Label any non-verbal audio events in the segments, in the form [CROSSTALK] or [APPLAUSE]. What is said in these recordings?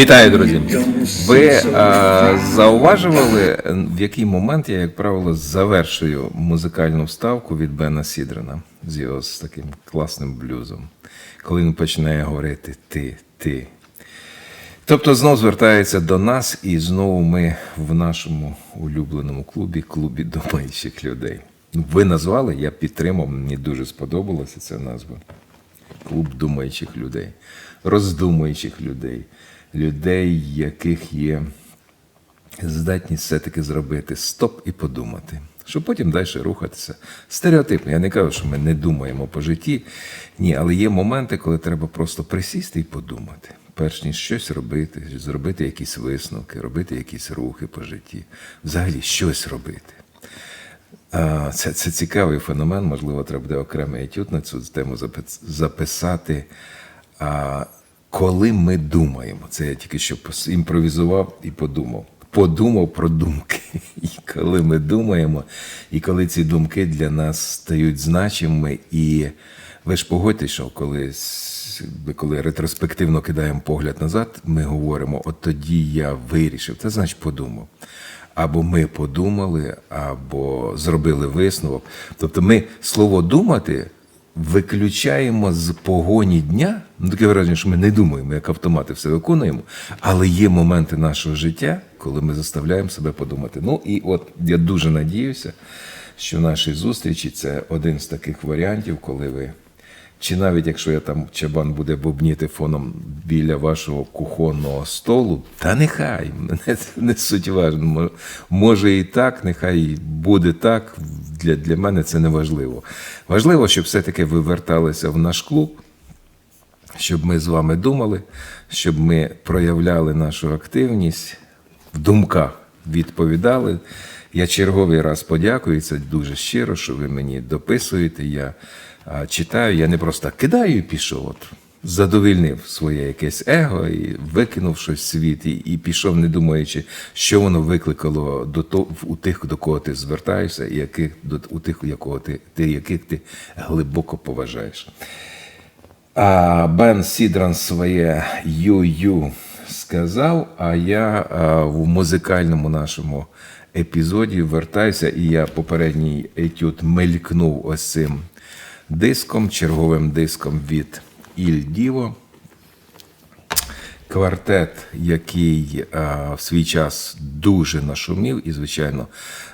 Вітаю, друзі! Ви е, зауважували, в який момент я, як правило, завершую музикальну вставку від Бена Сідрена з його з таким класним блюзом, коли він починає говорити ти, ти. Тобто знов звертається до нас, і знову ми в нашому улюбленому клубі, клубі думаючих людей. Ви назвали, я підтримав, мені дуже сподобалася ця назва. Клуб думаючих людей, роздумуючих людей, людей, яких є здатність все-таки зробити стоп і подумати, щоб потім далі рухатися. Стереотипно. Я не кажу, що ми не думаємо по житті. Ні, але є моменти, коли треба просто присісти і подумати. Перш ніж щось робити, зробити якісь висновки, робити якісь рухи по житті, взагалі щось робити. Це, це цікавий феномен, можливо, треба буде окремий етюд на цю тему записати. Коли ми думаємо, це я тільки що імпровізував і подумав. Подумав про думки. [LAUGHS] І коли ми думаємо, і коли ці думки для нас стають значимими, і ви ж погодьтесь, що коли, коли ретроспективно кидаємо погляд назад, ми говоримо, от тоді я вирішив, це значить подумав або ми подумали, або зробили висновок. Тобто ми слово думати виключаємо з погоні дня. Ну, таке враження, що ми не думаємо, як автомати все виконуємо, але є моменти нашого життя, коли ми заставляємо себе подумати. Ну і от я дуже надіюся, що наші зустрічі це один з таких варіантів, коли ви. Чи навіть якщо я там чабан буде бубніти фоном біля вашого кухонного столу, та нехай, мене не суть важно. Може і так, нехай буде так. Для, для мене це не важливо. Важливо, щоб все-таки ви верталися в наш клуб, щоб ми з вами думали, щоб ми проявляли нашу активність в думках, відповідали. Я черговий раз подякую. Це дуже щиро, що ви мені дописуєте. Я читаю, я не просто кидаю і пішов. От, задовільнив своє якесь его і викинув щось в світ, і, і пішов, не думаючи, що воно викликало до того, у тих, до кого ти звертаєшся, і яких, до, у тих, якого ти, ти, яких ти глибоко поважаєш. А Бен Сідран своє ю-ю сказав, а я а, в музикальному нашому епізоді вертаюся, і я попередній етюд мелькнув ось цим диском, черговим диском від Іль Діво. Квартет, який а, в свій час дуже нашумів, і, звичайно,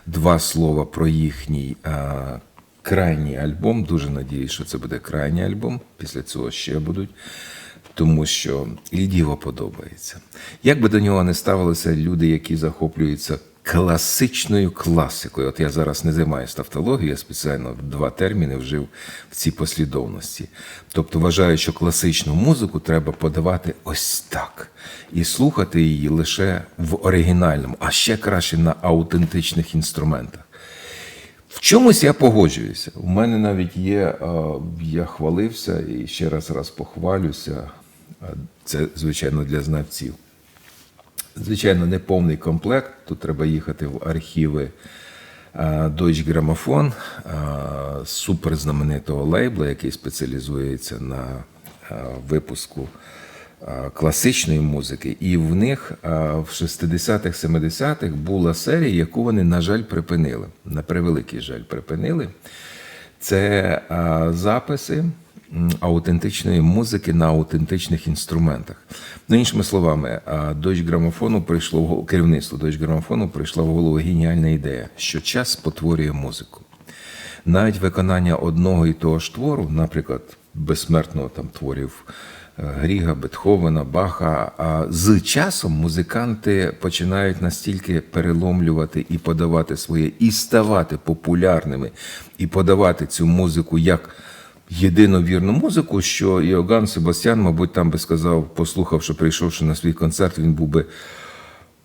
два слова про їхній а, крайній альбом. Дуже надіюсь, що це буде крайній альбом. Після цього ще будуть. Тому що Ільдіво подобається. Як би до нього не ставилися люди, які захоплюються класичною класикою. От я зараз не займаюся тавтологією, я спеціально два терміни вжив в цій послідовності. Тобто вважаю, що класичну музику треба подавати ось так і слухати її лише в оригінальному, а ще краще на аутентичних інструментах. В чомусь я погоджуюся. У мене навіть є, е, я хвалився і ще раз раз похвалюся. Е, Це, звичайно, для знавців. Звичайно, не повний комплект. Тут треба їхати в архіви е, Deutsche Grammophon, е, суперзнаменитого лейбла, який спеціалізується на е, випуску класичної музики. І в них в 60-х, 70-х була серія, яку вони, на жаль, припинили. На превеликий жаль, припинили. Це записи аутентичної музики на аутентичних інструментах. Ну, іншими словами, Deutsche Grammophon прийшло керівництво Deutsche Grammophon прийшла в голову геніальна ідея, що час спотворює музику. Навіть виконання одного і того ж твору, наприклад, безсмертного там творів е, Гріга, Бетховена, Баха. А з часом музиканти починають настільки переломлювати і подавати своє, і ставати популярними, і подавати цю музику як єдину вірну музику, що Іоганн Себастьян, мабуть, там би сказав, послухавши, прийшовши на свій концерт, він був би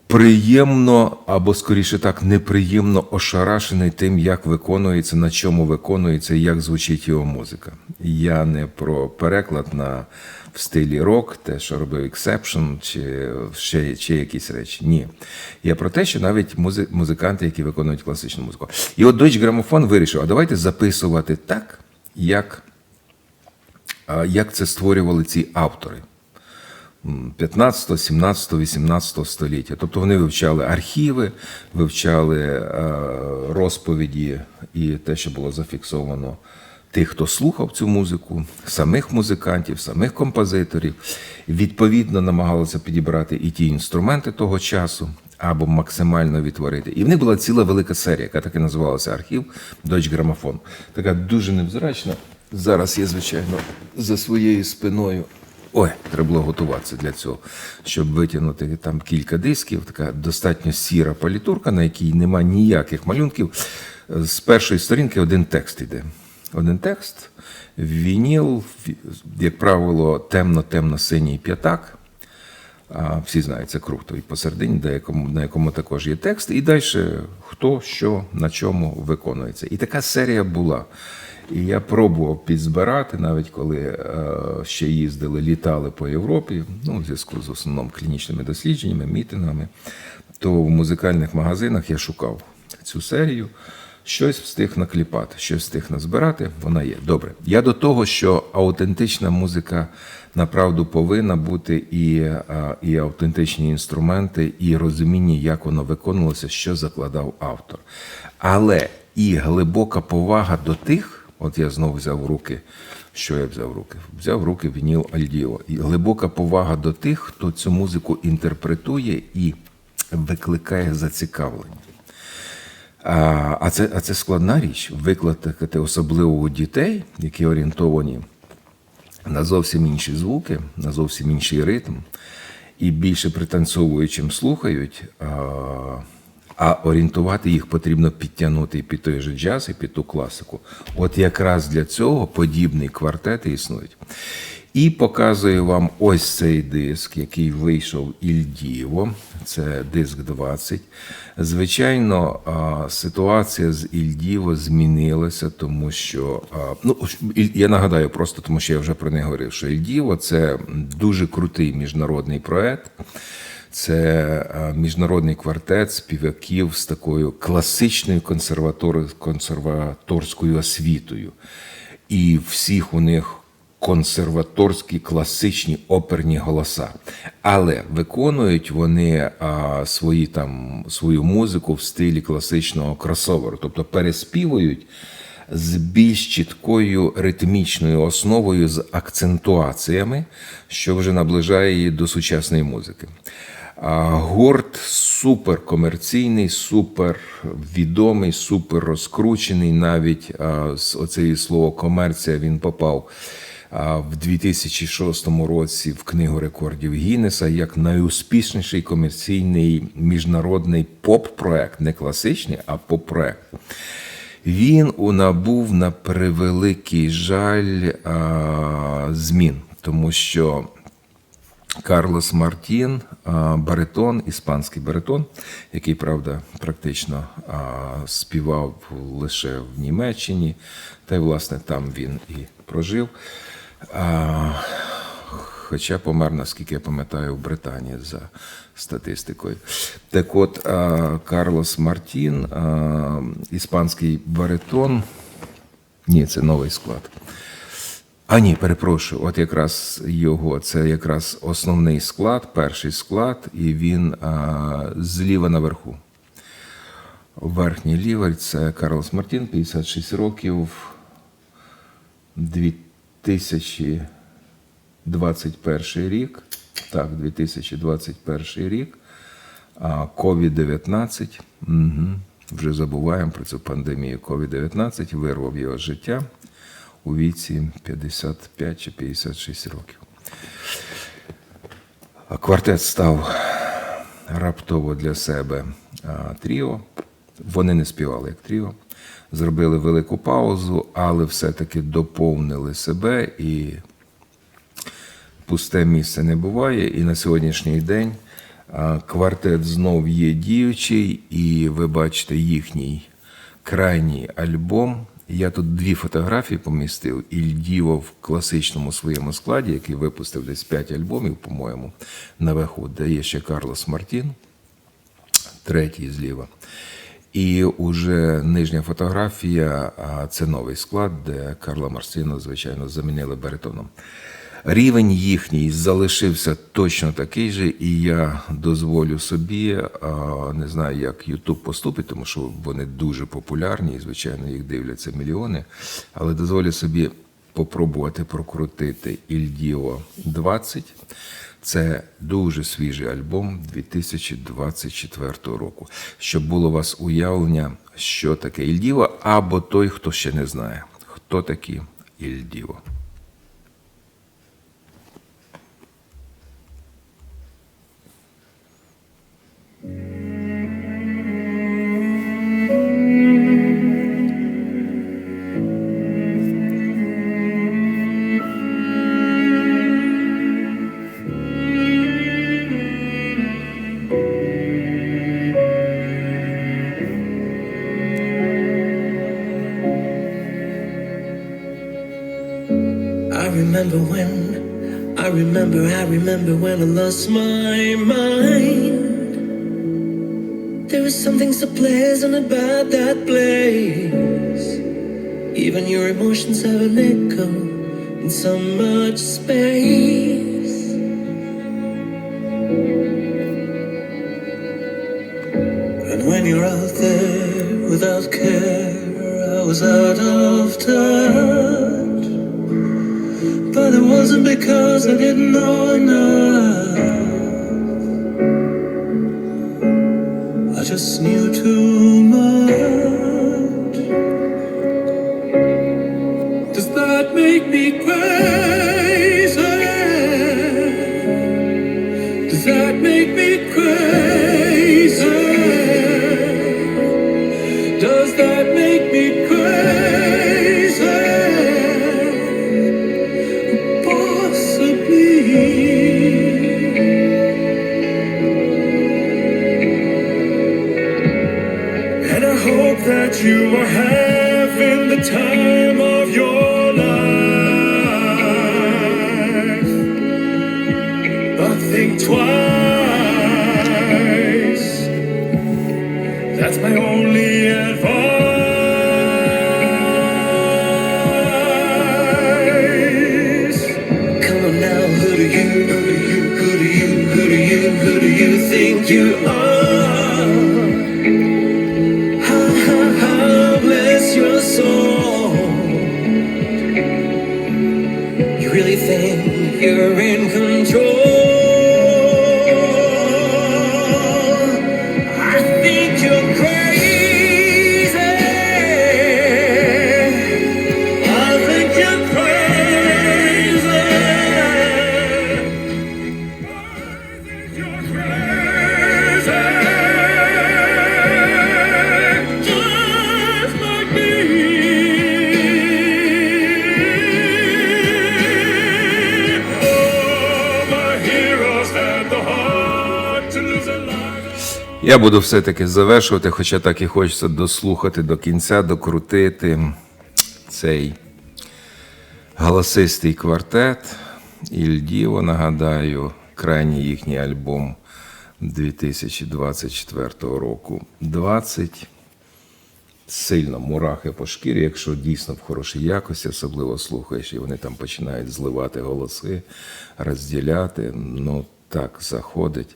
приємно або скоріше так, неприємно ошарашений тим, як виконується, на чому виконується і як звучить його музика. Я не про переклад на в стилі рок, те, що робив Exception, чи ще, ще якісь речі. Ні. Я про те, що навіть музи- музиканти, які виконують класичну музику. І от Deutsche Grammophon вирішив, а давайте записувати так, як, як це створювали ці автори. 15, 17, 18 століття. Тобто вони вивчали архіви, вивчали е, розповіді і те, що було зафіксовано тих, хто слухав цю музику, самих музикантів, самих композиторів. Відповідно, намагалися підібрати і ті інструменти того часу. Або максимально відтворити. І в них була ціла велика серія, яка так і називалася архів Deutsche Grammophon. Така дуже невзрачна. Зараз я, звичайно, за своєю спиною Ой, треба було готуватися для цього, щоб витягнути там кілька дисків. Така достатньо сіра палітурка, на якій нема ніяких малюнків. З першої сторінки один текст іде. Один текст, вініл, як правило, темно-темно-синій п'ятак. А, всі знають, це круто. І посередині, де якому, на якому також є текст, і далі хто, що, на чому виконується. І така серія була. І я пробував підзбирати, навіть коли е, ще їздили, літали по Європі, ну, в зв'язку з основному клінічними дослідженнями, мітингами, то в музикальних магазинах я шукав цю серію. Щось встиг накліпати, щось встиг назбирати, вона є. Добре. Я до того, що аутентична музика направду повинна бути і, і автентичні інструменти, і розуміння, як воно виконувалося, що закладав автор. Але і глибока повага до тих, от я знову взяв руки. Що я взяв руки? Взяв в руки Вініл Альдіо. І глибока повага до тих, хто цю музику інтерпретує і викликає зацікавлення. А, це, а це складна річ викликати особливо у дітей, які орієнтовані на зовсім інші звуки, на зовсім інший ритм, і більше пританцьовуючим слухають. А орієнтувати їх потрібно підтягнути і під той же джаз, і під ту класику. От якраз для цього подібні квартети існують. І показую вам ось цей диск, який вийшов Іль Діво. Це диск 20. Звичайно, ситуація з Іль Діво змінилася, тому що ну я нагадаю просто, тому що я вже про не говорив, що Іль Діво це дуже крутий міжнародний проект. Це міжнародний квартет співаків з такою класичною консерватор- консерваторською освітою. І всіх у них консерваторські класичні оперні голоса. Але виконують вони а, свої, там, свою музику в стилі класичного кросоверу, тобто переспівують з більш чіткою ритмічною основою з акцентуаціями, що вже наближає її до сучасної музики. Гурт супер комерційний, супер відомий, супер розкручений. Навіть з оцеї слово комерція він попав в 2006 році в книгу рекордів Гіннеса як найуспішніший комерційний міжнародний поп-проект, не класичний, а поп-проект. Він набув на превеликий жаль а, змін, тому що Карлос Мартін, а, баритон, іспанський баритон, який, правда, практично а, співав лише в Німеччині, та й, власне, там він і прожив. А, Хоча помер, наскільки я пам'ятаю, в Британії за статистикою. Так от, а, Карлос Мартін, а, іспанський баритон, ні, це новий склад. А ні, перепрошую, от якраз його, це якраз основний склад, перший склад, і він а, зліва наверху. Верхній лівер це Карлос Мартін, 56 років, 2021 рік. Так, 2021 рік. COVID-19. Угу. Вже забуваємо про цю пандемію. COVID-19 вирвав його життя у віці 55 чи 56 років. Квартет став раптово для себе тріо. Вони не співали як тріо. Зробили велику паузу, але все-таки доповнили себе і пусте місце не буває. І на сьогоднішній день Квартет знов є діючий, і ви бачите їхній крайній альбом. Я тут дві фотографії помістив. Іль Діво в класичному своєму складі, який випустив десь 5 альбомів, по-моєму, наверху, де є ще Карлос Мартін, третій зліва. І уже нижня фотографія, це новий склад, де Карла Марсіна, звичайно, замінили баритоном. Рівень їхній залишився точно такий же, і я дозволю собі, не знаю, як YouTube поступить, тому що вони дуже популярні, і, звичайно, їх дивляться мільйони. Але дозволю собі попробувати прокрутити Ільдіо 20. Це дуже свіжий альбом 2024 року. Щоб було у вас уявлення, що таке Ільдіво, або той, хто ще не знає, хто такі Ільдіво. Remember, when I lost my mind. There was something so pleasant about that place. Even your emotions have an echo in so much space. And when you're out there without care, I was out of touch. Wasn't because I didn't know enough. I just knew too you're in control? Я буду все-таки завершувати, хоча так і хочеться дослухати до кінця, докрутити цей голосистий квартет. Ільдіво, нагадаю, крайній їхній альбом 2024 року. 20 сильно мурахи по шкірі, якщо дійсно в хорошій якості, особливо слухаєш, і вони там починають зливати голоси, розділяти. Ну так заходить.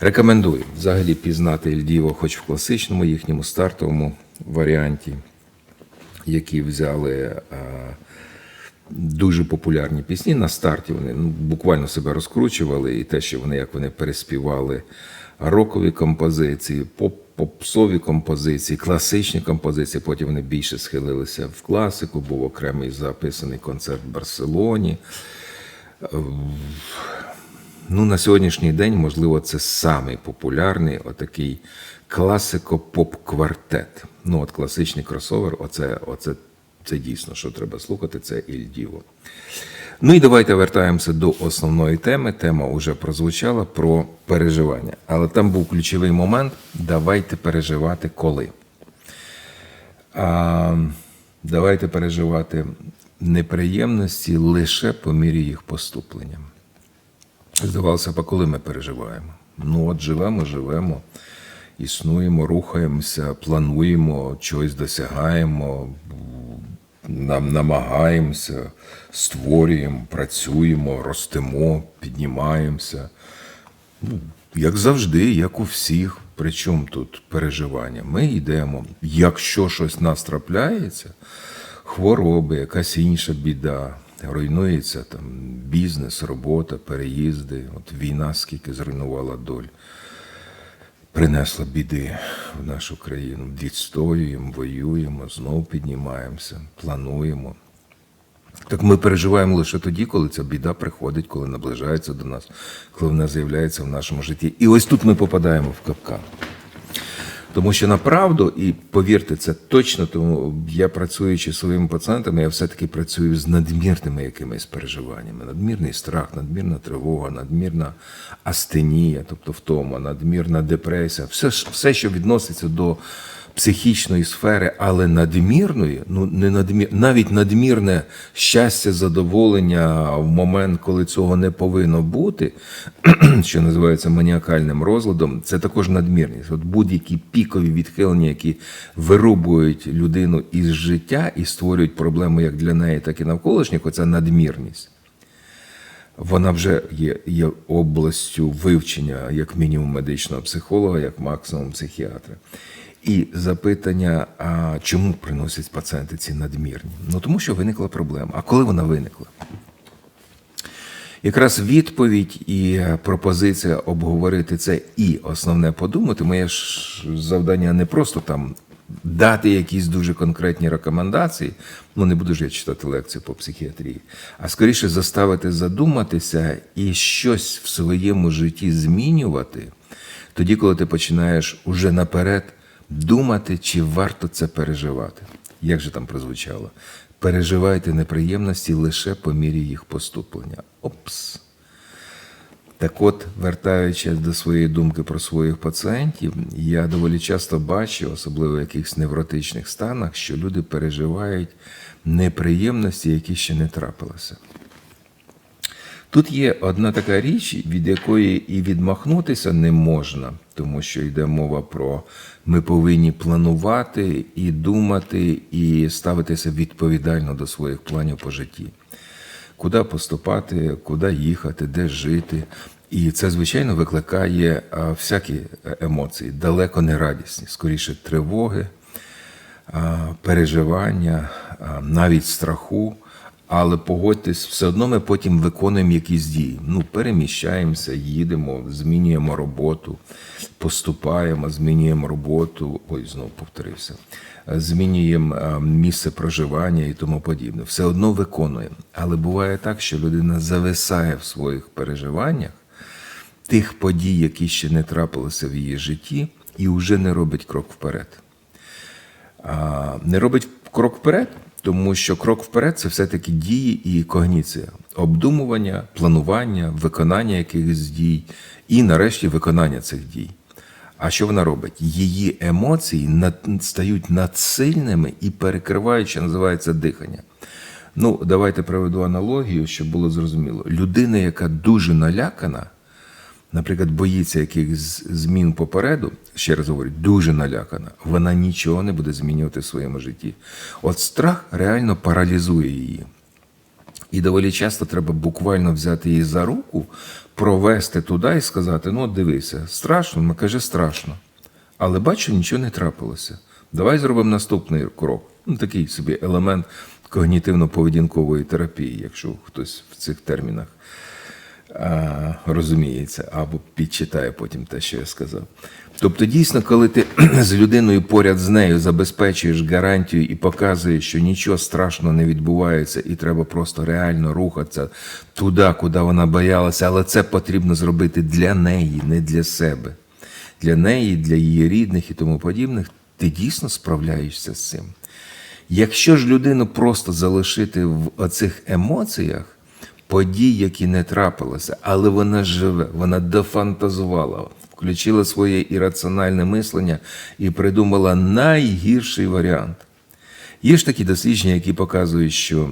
Рекомендую взагалі пізнати Ільдіво, хоч в класичному їхньому стартовому варіанті, які взяли. А, Дуже популярні пісні на старті. Вони ну, буквально себе розкручували, і те, що вони як вони переспівали рокові композиції, поп попсові композиції, класичні композиції. Потім вони більше схилилися в класику. Був окремий записаний концерт в Барселоні. Ну, на сьогоднішній день, можливо, це самий популярний отакий класико-поп-квартет. Ну, от класичний кросовер, оце, оце Це дійсно, що треба слухати, це Іль Діво. Ну і давайте вертаємося до основної теми. Тема вже прозвучала про переживання. Але там був ключовий момент: давайте переживати коли. А, давайте переживати неприємності лише по мірі їх поступлення. Здавалося б, коли ми переживаємо? Ну, от живемо, живемо, існуємо, рухаємося, плануємо, чогось досягаємо, нам намагаємося, створюємо, працюємо, ростемо, піднімаємося. Ну, як завжди, як у всіх. Причому тут переживання? Ми йдемо. Якщо щось нас трапляється, хвороби, якась інша біда, руйнується там бізнес, робота, переїзди. От війна скільки зруйнувала доль, принесла біди в нашу країну. Відстоюємо, воюємо, знову піднімаємося, плануємо. Так ми переживаємо лише тоді, коли ця біда приходить, коли наближається до нас, коли вона з'являється в нашому житті. І ось тут ми попадаємо в капкан. Тому що направду, і повірте, це точно, тому я працюючи зі своїми пацієнтами, я все-таки працюю з надмірними якимись переживаннями. Надмірний страх, надмірна тривога, надмірна астенія, тобто втома, надмірна депресія, все, все що відноситься до психічної сфери, але надмірної, ну не надмір, навіть надмірне щастя, задоволення в момент, коли цього не повинно бути, [CLEARS THROAT] що називається маніакальним розладом, це також надмірність. От будь-які пікові відхилення, які вирубують людину із життя і створюють проблему як для неї, так і навколишніх, оця надмірність вона вже є, є областю вивчення, як мінімум медичного психолога, як максимум психіатра. І запитання, а чому приносять пацієнти ці надмірні? Ну тому що виникла проблема. А коли вона виникла? Якраз відповідь і пропозиція обговорити це і основне подумати. Моє ж завдання не просто там дати якісь дуже конкретні рекомендації. Ну не буду ж я читати лекцію по психіатрії, а скоріше заставити задуматися і щось в своєму житті змінювати, тоді, коли ти починаєш уже наперед думати, чи варто це переживати. Як же там прозвучало? Переживайте неприємності лише по мірі їх поступлення. Опс. Так от, вертаючись до своєї думки про своїх пацієнтів, я доволі часто бачу, особливо в якихось невротичних станах, що люди переживають неприємності, які ще не трапилися. Тут є одна така річ, від якої і відмахнутися не можна, тому що йде мова про ми повинні планувати і думати, і ставитися відповідально до своїх планів по житті. Куди поступати, куди їхати, де жити. І це, звичайно, викликає всякі емоції, далеко не радісні, скоріше тривоги, переживання, навіть страху. Але погодьтесь, все одно ми потім виконуємо якісь дії. Ну, переміщаємося, їдемо, змінюємо роботу, поступаємо, змінюємо роботу. Ой, знову повторився. Змінюємо е, місце проживання і тому подібне. Все одно виконуємо. Але буває так, що людина зависає в своїх переживаннях тих подій, які ще не трапилися в її житті, і вже не робить крок вперед не робить крок вперед, тому що крок вперед це все-таки дії і когніція, обдумування, планування, виконання якихось дій і, нарешті, виконання цих дій. А що вона робить? Її емоції над- стають надсильними і перекривають, що називається дихання. Ну, давайте проведу аналогію, щоб було зрозуміло. Людина, яка дуже налякана, наприклад, боїться якихось змін попереду, ще раз говорю, дуже налякана, вона нічого не буде змінювати в своєму житті. От страх реально паралізує її. І доволі часто треба буквально взяти її за руку, провести туди і сказати: ну, от дивися, страшно, вона каже, страшно. Але бачу, нічого не трапилося. Давай зробимо наступний крок. Ну, такий собі елемент когнітивно-поведінкової терапії, якщо хтось в цих термінах розуміється або підчитає потім те, що я сказав. Тобто, дійсно, коли ти [CLEARS THROAT] з людиною поряд з нею забезпечуєш гарантію і показуєш, що нічого страшного не відбувається, і треба просто реально рухатися туди, куди вона боялася, але це потрібно зробити для неї, не для себе, для неї, для її рідних і тому подібних, ти дійсно справляєшся з цим. Якщо ж людину просто залишити в оцих емоціях, подій, які не трапилися, але вона живе, вона дофантазувала, включила своє ірраціональне мислення і придумала найгірший варіант. Є ж такі дослідження, які показують, що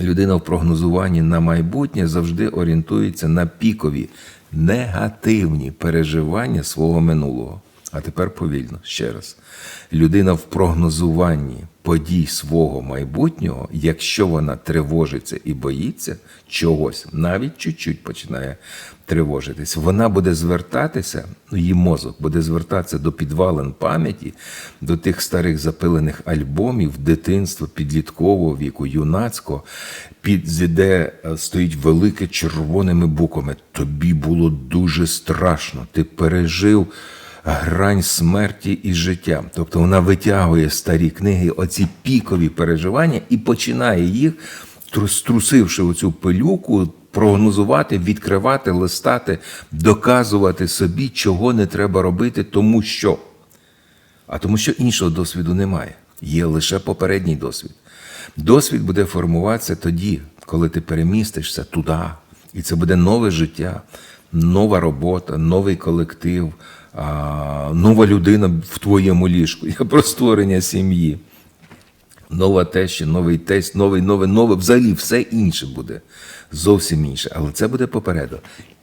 людина в прогнозуванні на майбутнє завжди орієнтується на пікові негативні переживання свого минулого. А тепер повільно ще раз. Людина в прогнозуванні подій свого майбутнього, якщо вона тривожиться і боїться чогось, навіть чуть-чуть починає тривожитись, вона буде звертатися, ну, її мозок буде звертатися до підвалин пам'яті, до тих старих запилених альбомів дитинства, підліткового віку, юнацького, під де е, стоїть велике червоними буквами. Тобі було дуже страшно. Ти пережив грань смерті і життя. Тобто вона витягує старі книги, оці пікові переживання, і починає їх, тру- струсивши оцю пилюку, прогнозувати, відкривати, листати, доказувати собі, чого не треба робити, тому що. А тому що іншого досвіду немає. Є лише попередній досвід. Досвід буде формуватися тоді, коли ти перемістишся туди. І це буде нове життя, нова робота, новий колектив, нова людина в твоєму ліжку. Я про створення сім'ї. Нова теща, новий тесть, новий, нове, нове, взагалі все інше буде. Зовсім інше. Але це буде попереду.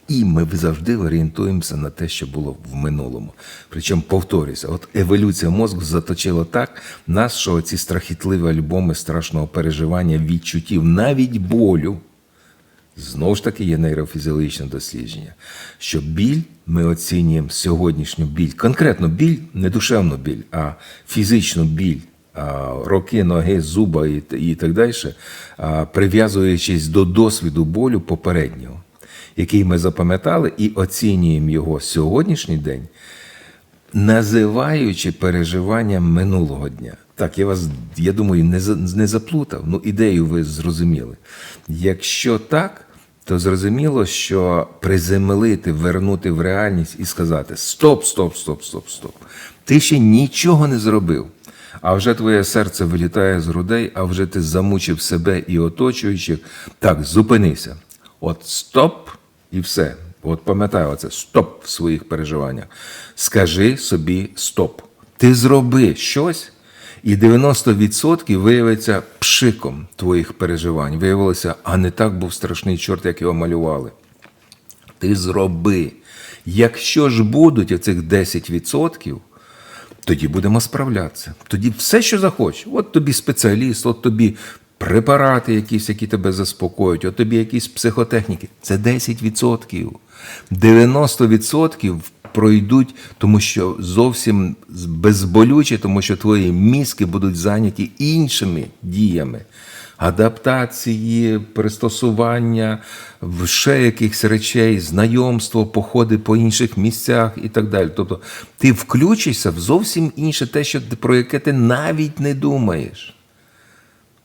І ми завжди орієнтуємося на те, що було в минулому. Причому повторюся, от еволюція мозку заточила так нас, що ці страхітливі альбоми страшного переживання, відчуттів, навіть болю. Знову ж таки є нейрофізіологічне дослідження, що біль ми оцінюємо сьогоднішню біль, конкретно біль, не душевну біль, а фізичну біль, роки, ноги, зуба і, і так далі, прив'язуючись до досвіду болю попереднього, який ми запам'ятали, і оцінюємо його сьогоднішній день, називаючи переживанням минулого дня. Так, я вас, я думаю, не, не заплутав. Ну, ідею ви зрозуміли. Якщо так, то зрозуміло, що приземлити, вернути в реальність і сказати: стоп, стоп, стоп, стоп, стоп. Ти ще нічого не зробив. А вже твоє серце вилітає з грудей, а вже ти замучив себе і оточуючих. Так, зупинися. От стоп, і все. От пам'ятай оце стоп в своїх переживаннях. Скажи собі стоп. Ти зроби щось, і 90% виявиться пшиком твоїх переживань. Виявилося, а не так був страшний чорт, як його малювали. Ти зроби. Якщо ж будуть оцих 10%, тоді будемо справлятися. Тоді все, що захочеш. От тобі спеціаліст, от тобі препарати якісь, які тебе заспокоюють, от тобі якісь психотехніки. Це 10%. 90% пройдуть, тому що зовсім безболюче, тому що твої мізки будуть зайняті іншими діями. Адаптації, пристосування, ще якихось речей, знайомство, походи по інших місцях і так далі. Тобто ти включишся в зовсім інше те, що, про яке ти навіть не думаєш.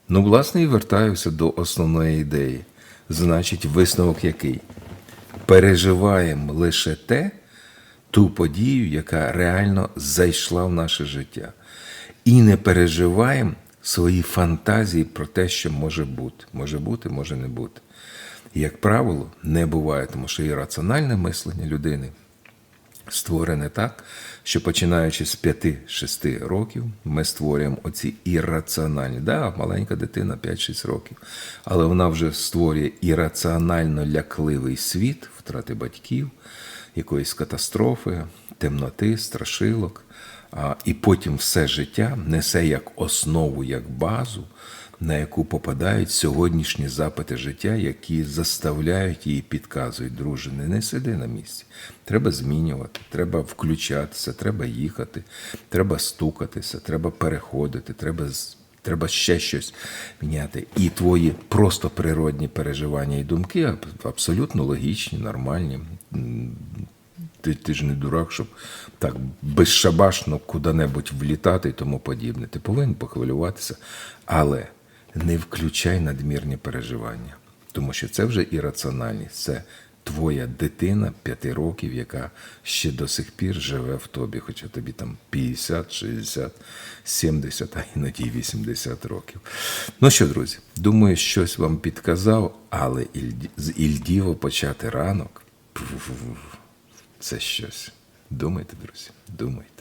Ну, власне, і вертаюся до основної ідеї. Значить, висновок який? Переживаємо лише те, ту подію, яка реально зайшла в наше життя. І не переживаємо свої фантазії про те, що може бути. Може бути, може не бути. Як правило, не буває, тому що ірраціональне мислення людини створене так, що починаючи з 5-6 років, ми створюємо оці ірраціональні. Да, маленька дитина 5-6 років, але вона вже створює ірраціонально лякливий світ, втрати батьків, якоїсь катастрофи, темноти, страшилок. І потім все життя несе як основу, як базу, на яку попадають сьогоднішні запити життя, які заставляють її підказують, друже, не, сиди на місці. Треба змінювати, треба включатися, треба їхати, треба стукатися, треба переходити, треба Треба ще щось міняти. І твої просто природні переживання і думки абсолютно логічні, нормальні. Ти, ти ж не дурак, щоб так безшабашно куди-небудь влітати і тому подібне. Ти повинен похвилюватися, але не включай надмірні переживання, тому що це вже ірраціональність, це твоя дитина п'яти років, яка ще до сих пір живе в тобі, хоча тобі там 50, 60, 70, а іноді й 80 років. Ну що, друзі, думаю, щось вам підказав, але з Ільдіво почати ранок це щось. Думайте, друзі, думайте.